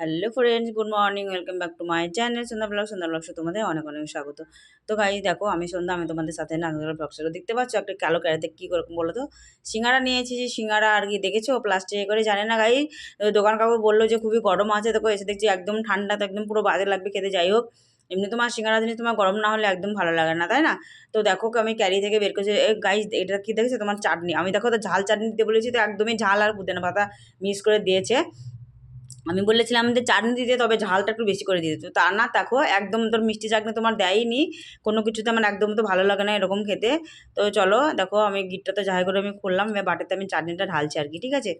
Hello friends good morning welcome back to my channel Sandhya blog Sandhya blog তোমাদের অনেক অনেক স্বাগত। তো গাই দেখো, আমি সন্ধ্যা, আমি তোমাদের সাথে নান্দুরা ব্লগ সেটা দেখতে পাচ্ছ। একটা কালো ক্যারেতে কী করে বলো তো? সিঙ্গারা নিয়েছি যে সিঙ্গারা আর কি দেখেছ? প্লাস্টিকে করে, জানে না গাই দোকান কাকু বলল যে খুবই গরম আছে, দেখো, এসে দেখছি একদম ঠান্ডা, তো একদম পুরো বাজে লাগবে খেতে, যাই হোক। এমনি তোমার সিঙ্গারা জিনিস তোমার গরম না হলে একদম ভালো লাগে না, তাই না? তো দেখো, আমি ক্যারি থেকে বের করছি। গাইজ এটা কি দেখেছ? তোমার চাটনি। আমি দেখো, তো ঝাল চাটনি দিতে বলেছি, তো একদমই ঝাল আর পুদিনা পাতা মিক্স করে দিয়েছে। আমি বলেছিলাম যে চাটনি দিতে তবে ঝালটা একটু বেশি করে দিতে। তো তা না, দেখো, একদম তোর মিষ্টি চাটনি তোমার দেয়নি। কোনো কিছুতে আমার একদম তো ভালো লাগে না এরকম খেতে। তো চলো, দেখো, আমি গিটটা তো যাই করে আমি খুললাম বাটিতে আমি চাটনিটা ঢালছি আর কি, ঠিক আছে?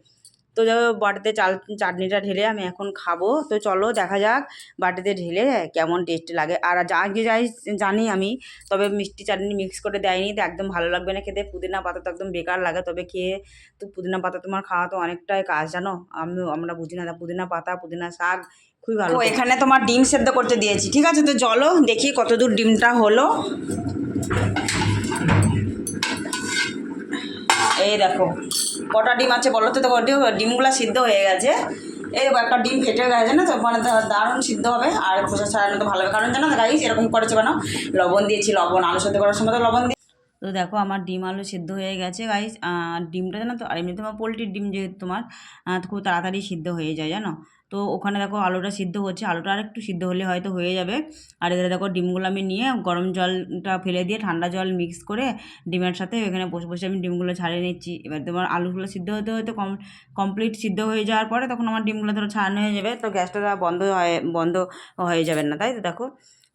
তো বাটিতে চাল চাটনিটা ঢেলে আমি এখন খাব। তো চলো দেখা যাক বাটিতে ঢেলে কেমন টেস্ট লাগে। আর যা আগে যাই জানি আমি তবে মিষ্টি চাটনি মিক্স করে দেয়নি তো একদম ভালো লাগবে না খেতে। পুদিনা পাতা তো একদম বেকার লাগে তবে খেয়ে তো পুদিনা পাতা তোমার খাওয়া তো অনেকটাই কাজ জানো? আমি আমরা বুঝি না পুদিনা পাতা পুদিনা শাক খুবই ভালো এখানে তোমার ডিম সেদ্ধ করতে দিয়েছি ঠিক আছে? তো চলো দেখি কতদূর ডিমটা হলো। এই দেখো কটা ডিম আছে বলো তো? ডিমগুলো সিদ্ধ হয়ে গেছে। এই দেখো, একটা ডিম ফেটে গেছে না তো? মানে দারুণ সিদ্ধ হবে, আর খোসা ছাড়ানো তো ভালো হবে। কারণ জানো গাইস এরকম করেছে কেন? লবণ দিয়েছি, লবণ, আলু সাথে করার সময় তো লবণ দিয়ে তো দেখো, আমার ডিম আলু সিদ্ধ হয়ে গেছে গাইস ডিমটা জানো তো, আর এমনি তোমার পোলট্রির ডিম যেহেতু তোমার খুব তাড়াতাড়ি সিদ্ধ হয়ে যায়, জানো? তো ওখানে দেখো আলুটা সিদ্ধ হচ্ছে, আলুটা আর একটু সিদ্ধ হলে হয়তো হয়ে যাবে। আর এদের দেখো ডিমগুলো আমি নিয়ে গরম জলটা ফেলে দিয়ে ঠান্ডা জল মিক্স করে ডিমের সাথে এখানে বসে বসে আমি ডিমগুলো ছাড়িয়ে নিচ্ছি। এবার তোমার আলুগুলো সিদ্ধ হতে হতে কম কমপ্লিট সিদ্ধ হয়ে যাওয়ার পরে তখন আমার ডিমগুলো ধরো ছাড়ানো হয়ে যাবে। তো গ্যাসটা বন্ধ হয়, বন্ধ হয়ে যাবে না, তাই তো দেখো?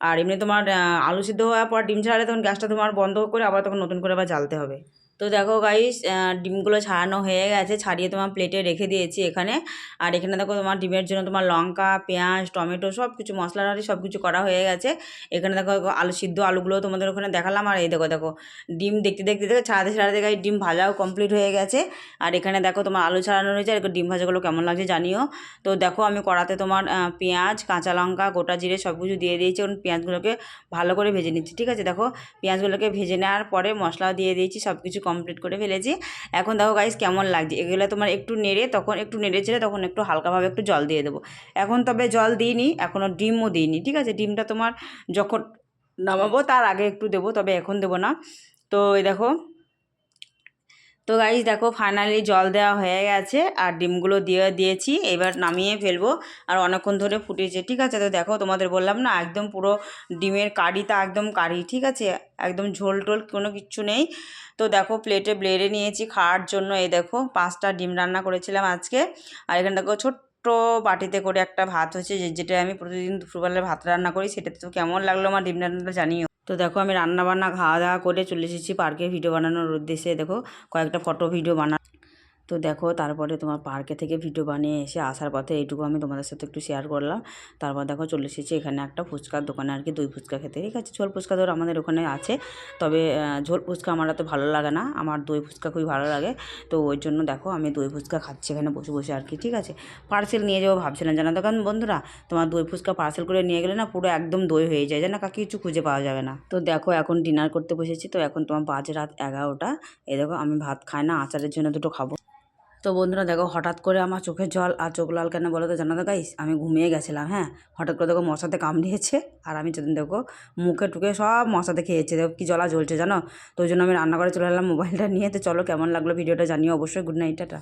আর এমনি তোমার আলু সিদ্ধ হওয়ার পর ডিম ছাড়ালে তখন গ্যাসটা তোমার বন্ধ করে আবার তখন নতুন করে আবার জ্বালতে হবে। তো দেখো গাইস ডিমগুলো ছাড়ানো হয়ে গেছে, ছাড়িয়ে তোমার প্লেটে রেখে দিয়েছি এখানে। আর এখানে দেখো তোমার ডিমের জন্য তোমার লঙ্কা, পেঁয়াজ, টমেটো সব কিছু মশলা সব কিছু করা হয়ে গেছে। এখানে দেখো আলু, সিদ্ধ আলুগুলো তোমাদের ওখানে দেখালাম। আর এই দেখো দেখো, ডিম দেখতে দেখতে, দেখো, ছাড়াতে ছাড়াতে গাই ডিম ভাজাও কমপ্লিট হয়ে গেছে। আর এখানে দেখো তোমার আলু ছাড়ানো রয়েছে। আর ডিম ভাজাগুলো কেমন লাগছে জানিও। তো দেখো আমি কড়াতে তোমার পেঁয়াজ, কাঁচা লঙ্কা, গোটা জিরে সব কিছু দিয়ে দিয়েছি। এবং পেঁয়াজগুলোকে ভালো করে ভেজে নিচ্ছি, ঠিক আছে? দেখো, পেঁয়াজগুলোকে ভেজে নেওয়ার পরে মশলা দিয়ে দিয়েছি সব কিছু কমপ্লিট করে ফেলেছি। এখন দেখো গাইস কেমন লাগছে। এগুলো তোমার একটু নেড়ে তখন একটু নেড়ে ছেড়ে তখন একটু হালকাভাবে একটু জল দিয়ে দেবো। এখন তবে জল দিইনি, এখনও ডিমও দিইনি, ঠিক আছে? ডিমটা তোমার যখন নামাবো তার আগে একটু দেবো, তবে এখন দেবো না। তো এই দেখো তো গাইজ দেখো ফাইনালি জল দেওয়া হয়ে গেছে আর ডিমগুলো দিয়ে দিয়েছি। এবার নামিয়ে ফেলব আর অনেকক্ষণ ধরে ফুটেছে, ঠিক আছে? তো দেখো, তোমাদের বললাম না, একদম পুরো ডিমের কারিটা একদম কারি, ঠিক আছে? একদম ঝোল টোল কোনো কিচ্ছু নেই। তো দেখো প্লেটে ব্লেডে নিয়েছি খাওয়ার জন্য। এই দেখো, পাঁচটা ডিম রান্না করেছিলাম আজকে। আর এখানে দেখো, ছোট্ট বাটিতে করে একটা ভাত হচ্ছে যেটা আমি প্রতিদিন দুপুরবেলায় ভাত রান্না করি। সেটা তো কেমন লাগল আমার ডিম রান্নাটা জানিও। তো দেখো আমি রান্না বান্না খাওয়া দাওয়া করে চলে এসেছি পার্কে ভিডিও বানানোর উদ্দেশ্যে। দেখো কয়েকটা ফটো ভিডিও বানা তো দেখো তারপরে তোমার পার্কে থেকে ভিডিও বানিয়ে এসে আসার পথে এইটুকু আমি তোমাদের সাথে একটু শেয়ার করলাম। তারপর দেখো চলে এসেছি এখানে একটা ফুচকার দোকানে আর কি দই ফুচকা খেতে। ঠিক আছে, ঝোল ফুচকা ধর আমাদের ওখানে আছে। তবে ঝোল ফুচকা আমার তো ভালো লাগে না। আমার দই ফুচকা খুবই ভালো লাগে। তো ওই জন্য দেখো আমি দই ফুচকা খাচ্ছি এখানে বসে বসে আর কি। ঠিক আছে পার্সেল নিয়ে যাব ভাবছিলাম। জানা দোকান বন্ধুরা, তোমার দই ফুচকা পার্সেল করে নিয়ে গেলে না পুরো একদম দই হয়ে যায়। জানা কাকে, কিছু খুঁজে পাওয়া যাবে না। তো দেখো এখন ডিনার করতে বসেছি। তো এখন তোমার বাজে রাত এগারোটা। এ দেখো আমি ভাত খাই না, আচারের জন্য দুটো খাব। তো বন্ধুরা দেখো হঠাৎ করে আমার চোখের জল আর চোখ লাল কেন বলো তো জানো তো আমি ঘুমিয়ে গেছিলাম হ্যাঁ? হঠাৎ করে দেখো মশাতে কামড়িয়েছে আর আমি দেখো মুখে টুকে সব মশাতে খেয়েছে, দেখো কী জলা জ্বলছে জানো? তো ওই জন্য আমি রান্নাঘরে চলে এলাম মোবাইলটা নিয়ে। তো চলো কেমন লাগল ভিডিওটা জানিও অবশ্যই। Good night tata.